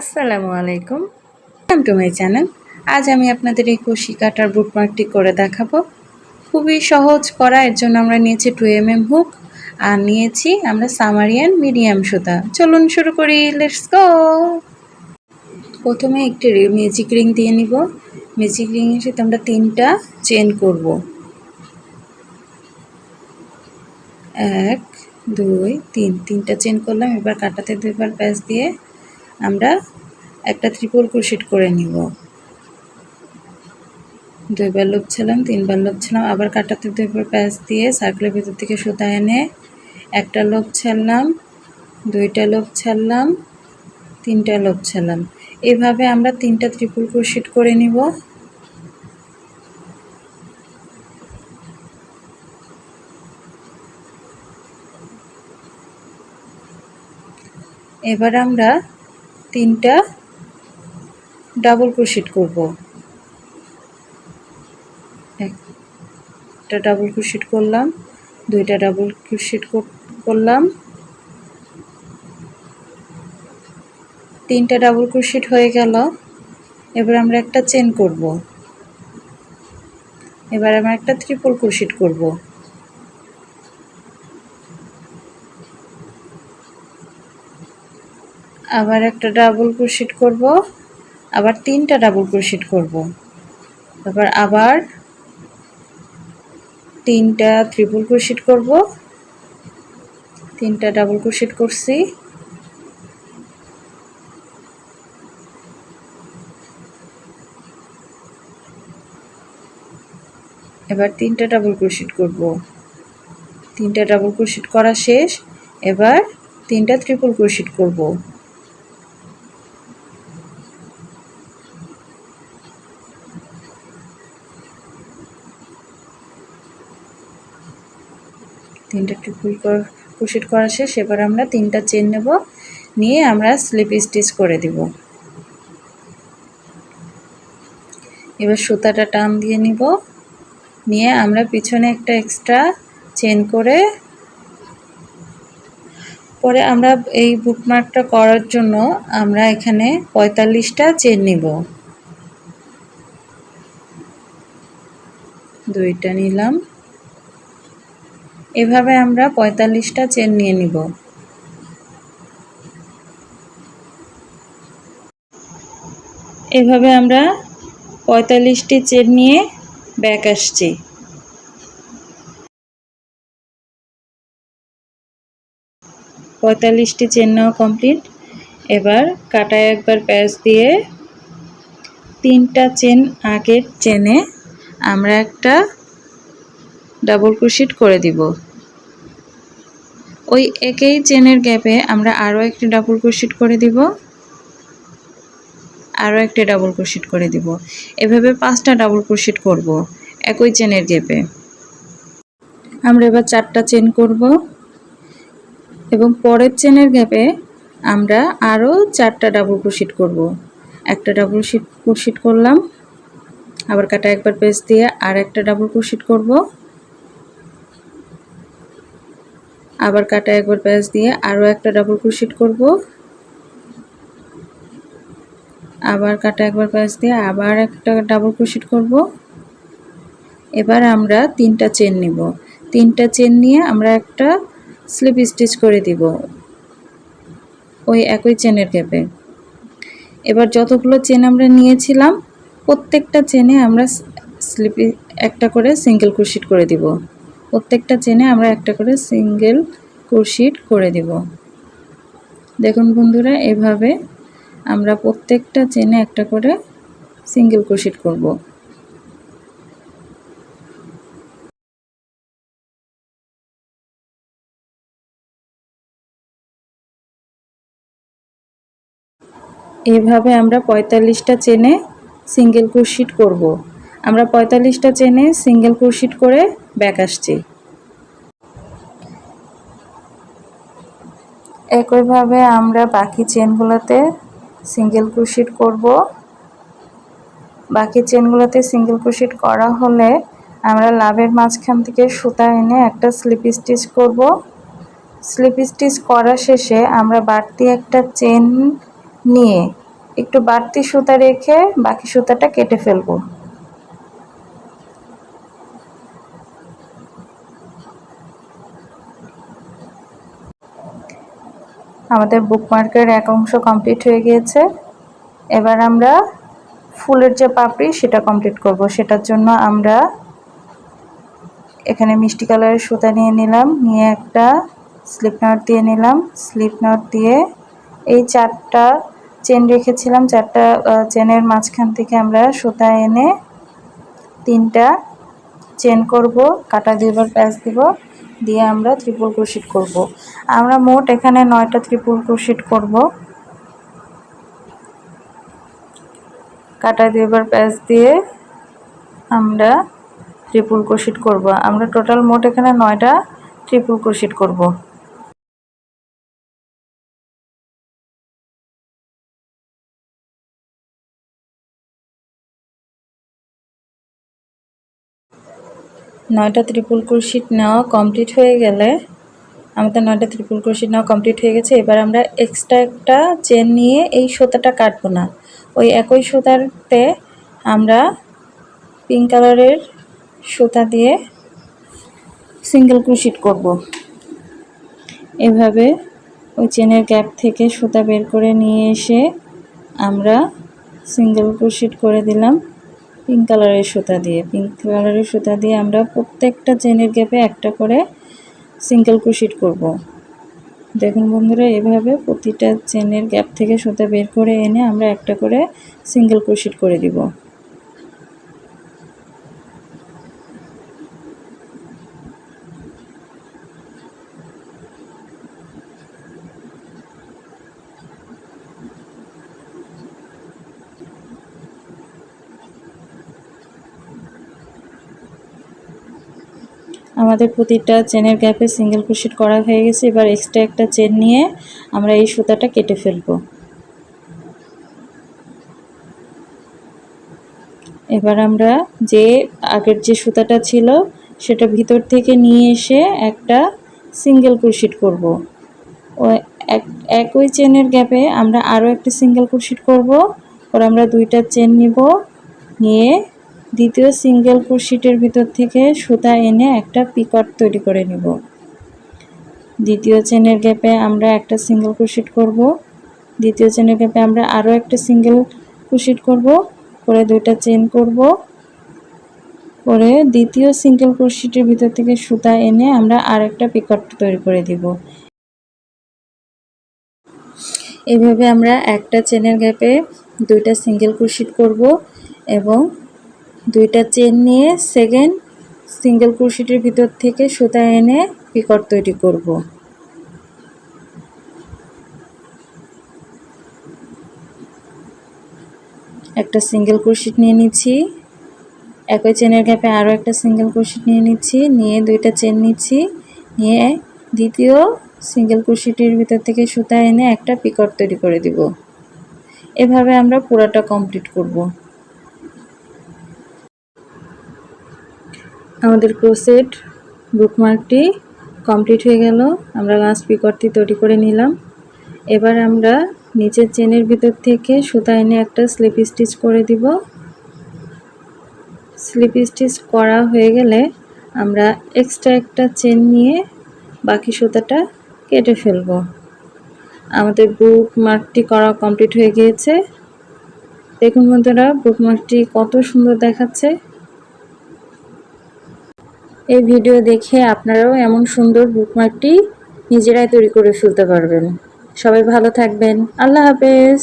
আসসালামু আলাইকুম। Welcome to my channel আজ আমি আপনাদের এই কুশি কাটার বুকমার্কটি করে দেখাবো। খুবই সহজ করা, এর জন্য আমরা নিয়েছি টু এম এম হুক আর নিয়েছি আমরা সামারিয়ান মিডিয়াম সুতা। চলুন শুরু করি লেটস গো প্রথমে একটি ম্যাজিক রিং দিয়ে নিব। ম্যাজিক রিংয়ের সাথে আমরা তিনটা চেন করব। এক, দুই, তিন। তিনটা চেন করলাম, এবার কাটাতে দুইবার প্যাচ দিয়ে আমরা একটা ত্রিপল ক্রোশেট করে নিব। দুইবার লোভ ছিলাম, তিনবার লোভ ছিলাম, আবার কাটাতে দুইবার প্যাচ দিয়ে সার্কেলের ভিতর থেকে সুতা এনে একটা লোভ ছাড়লাম দুইটা লোভ ছাড়লাম তিনটা লোভ ছাড়লাম এভাবে আমরা তিনটা ত্রিপুল ক্রোশেট করে নিব। এবার আমরা তিনটা ডাবল ক্রোশেট করব। একটা ডাবল ক্রোশেট করলাম, দুইটা ডাবল ক্রোশেট করলাম। তিনটা ডাবল ক্রোশেট হয়ে গেল। এবার আমরা একটা চেন করব। এবার আমরা একটা ত্রিপল ক্রোশেট করব। আবার একটা ডাবল ক্রোশেট করব, আবার তিনটা ডাবল ক্রোশেট করব। তারপর আবার তিনটা ট্রিপল ক্রোশেট করব। তিনটা ডাবল ক্রোশেট করছি। এবার তিনটা ডাবল ক্রোশেট করব। তিনটা ডাবল ক্রোশেট করা শেষ। এবার তিনটা ট্রিপল ক্রোশেট করব। তিনটা টুকুল ক্রোশেট করা শেষ, এবার আমরা তিনটা চেন নেব, নিয়ে আমরা স্লিপ স্টিচ করে দিব। এবার সুতাটা টান দিয়ে নিব, নিয়ে আমরা পিছনে একটা এক্সট্রা চেন করে, পরে আমরা এই বুকমার্কটা করার জন্য আমরা এখানে পঁয়তাল্লিশটা চেন নিব। দুইটা নিলাম। এভাবে আমরা পঁয়তাল্লিশটা চেন নিয়ে নিব। এভাবে আমরা পঁয়তাল্লিশটি চেন নিয়ে ব্যাক আসছি। পঁয়তাল্লিশটি চেন নেওয়া কমপ্লিট এবার কাটায় একবার প্যাচ দিয়ে তিনটা চেন আগের চেনে আমরা একটা ডাবল ক্রোশেট করে দিব। ওই একই চেনের গ্যাপে আমরা আরও একটি ডাবল ক্রোশেট করে দিব। আরও একটি ডাবল ক্রোশেট করে দিব। এভাবে পাঁচটা ডাবল ক্রোশেট করব, একই চেনের গ্যাপে। আমরা এবার চারটা চেন করব এবং পরের চেনের গ্যাপে আমরা আরও চারটা ডাবল ক্রোশেট করব। একটা ডাবল শিট ক্রোশেট করলাম, আবার কাটা একবার পেস্ট দিয়ে আর একটা ডাবল ক্রোশেট করব। আবার কাটা একবার প্যাচ দিয়ে আরও একটা ডাবল ক্রোশেট করব। আবার কাটা একবার প্যাচ দিয়ে আবার একটা ডাবল ক্রোশেট করব। এবার আমরা তিনটা চেন নিব। তিনটা চেন নিয়ে আমরা একটা স্লিপ স্টিচ করে দিব ওই একই চেনের গ্যাপে এবার যতগুলো চেন আমরা নিয়েছিলাম, প্রত্যেকটা চেনে আমরা স্লিপ একটা করে সিঙ্গেল ক্রোশেট করে দিব। প্রত্যেকটা চেনে আমরা একটা করে সিঙ্গেল ক্রোশিট করে দেব। দেখুন বন্ধুরা, এভাবে আমরা প্রত্যেকটা চেনে একটা করে সিঙ্গেল ক্রোশিট করব। এভাবে আমরা পঁয়তাল্লিশটা চেনে সিঙ্গেল ক্রোশিট করব। আমরা পঁয়তাল্লিশটা চেনে সিঙ্গেল ক্রোশিট করে ব্যাক আসছি। একইভাবে আমরা বাকি চেনগুলোতে সিঙ্গেল ক্রোশিট করব। বাকি চেনগুলোতে সিঙ্গেল ক্রুশিট করা হলে আমরা লাভের মাঝখান থেকে সুতা এনে একটা স্লিপ স্টিচ করব। স্লিপ স্টিচ করা শেষে আমরা বাড়তি একটা চেন নিয়ে একটু বাড়তি সুতা রেখে বাকি সুতাটা কেটে ফেলব। আমাদের বুকমার্কের এক অংশ কমপ্লিট হয়ে গিয়েছে। এবার আমরা ফুলের যে পাপড়ি সেটা কমপ্লিট করব। সেটার জন্য আমরা এখানে মিষ্টি কালারের সুতা নিয়ে নিলাম, নিয়ে একটা স্লিপ নট দিয়ে নিলাম। স্লিপ নট দিয়ে এই চারটা চেন রেখেছিলাম। চারটা চেনের মাঝখান থেকে আমরা সুতা এনে তিনটা চেন করব। কাটা দুইবার প্যাচ দিব। দিয়ে আমরা ত্রিপুল ক্রোশিট করব। আমরা মোট এখানে নয়টা ত্রিপুল ক্রোশিট করব। কাটা দুইবার প্যাচ দিয়ে আমরা ত্রিপুল ক্রোশিট করব। আমরা টোটাল মোট এখানে নয়টা ত্রিপুল ক্রোশিট করব। নয়টা ত্রিপুল ক্রোশিট নেওয়া কমপ্লিট হয়ে গেলে, আমাদের নয়টা ত্রিপুল ক্রোশিট নেওয়া কমপ্লিট হয়ে গেছে। এবার আমরা এক্সট্রা একটা চেন নিয়ে এই সুতাটা কাটবো না। ওই একই সুতাতে আমরা পিঙ্ক কালারের সুতা দিয়ে সিঙ্গেল ক্রোশিট করব। এভাবে ওই চেনের গ্যাপ থেকে সুতা বের করে নিয়ে এসে আমরা সিঙ্গেল ক্রোশিট করে দিলাম। পিঙ্ক কালারের সুতা দিয়ে। পিঙ্ক কালারের সুতা দিয়ে আমরা প্রত্যেকটা চেনের গ্যাপে একটা করে সিঙ্গেল ক্রোশিট করব। দেখুন বন্ধুরা, এভাবে প্রতিটা চেনের গ্যাপ থেকে সুতা বের করে এনে আমরা একটা করে সিঙ্গেল ক্রোশিট করে দিব। আমাদের প্রতিটা চেনের গ্যাপে সিঙ্গেল ক্রোশেট করা হয়ে গেছে। এবার এক্সট্রা একটা চেন নিয়ে আমরা এই সুতাটা কেটে ফেলব। এবার আমরা যে আগের যে সুতাটা ছিল, সেটা ভিতর থেকে নিয়ে এসে একটা সিঙ্গেল ক্রোশেট করব। ও একই চেনের গ্যাপে আমরা আরও একটা সিঙ্গেল ক্রোশেট করব। পরে আমরা দুইটা চেন নিব, নিয়ে দ্বিতীয় সিঙ্গেল ক্রোশিটের ভিতর থেকে সুতা এনে একটা পিকট তৈরি করে নেব। দ্বিতীয় চেনের গ্যাপে আমরা একটা সিঙ্গেল ক্রোশিট করব। দ্বিতীয় চেনের গ্যাপে আমরা আরও একটা সিঙ্গেল ক্রোশিট করব। করে দুইটা চেন করব। করে দ্বিতীয় সিঙ্গেল ক্রোশিটের ভিতর থেকে সুতা এনে আমরা আর একটা পিকট তৈরি করে দিব। এভাবে আমরা একটা চেনের গ্যাপে দুইটা সিঙ্গেল ক্রোশিট করব এবং দুইটা চেন নিয়ে সেকেন্ড সিঙ্গেল ক্রোশেটের ভিতর থেকে সুতা এনে পিকট তৈরি করব। একটা সিঙ্গেল ক্রোশেট নিয়ে নিচ্ছি। একই চেনের গ্যাপে আরও একটা সিঙ্গেল ক্রোশেট নিয়ে নিচ্ছি, নিয়ে দুইটা চেন নিচ্ছি, নিয়ে দ্বিতীয় সিঙ্গেল ক্রোশেটের ভিতর থেকে সুতা এনে একটা পিকট তৈরি করে দিব। এভাবে আমরা পুরাটা কমপ্লিট করব। আমাদের ক্রোসেট বুকমার্কটি কমপ্লিট হয়ে গেল। আমরা লাস্ট পিকরটি তৈরি করে নিলাম। এবার আমরা নিচের চেনের ভিতর থেকে সুতা এনে একটা স্লিপ স্টিচ করে দিব। স্লিপ স্টিচ করা হয়ে গেলে আমরা এক্সট্রা একটা চেন নিয়ে বাকি সুতাটা কেটে ফেলব। আমাদের বুক মার্কটি করা কমপ্লিট হয়ে গিয়েছে। দেখুন বন্ধুরা বুক মার্কটি কত সুন্দর দেখাচ্ছে। এই ভিডিও দেখে আপনারাও এমন সুন্দর বুকমার্কটি নিজেরাই তৈরি করে ফেলতে পারবেন। সবাই ভালো থাকবেন। আল্লাহ হাফেজ।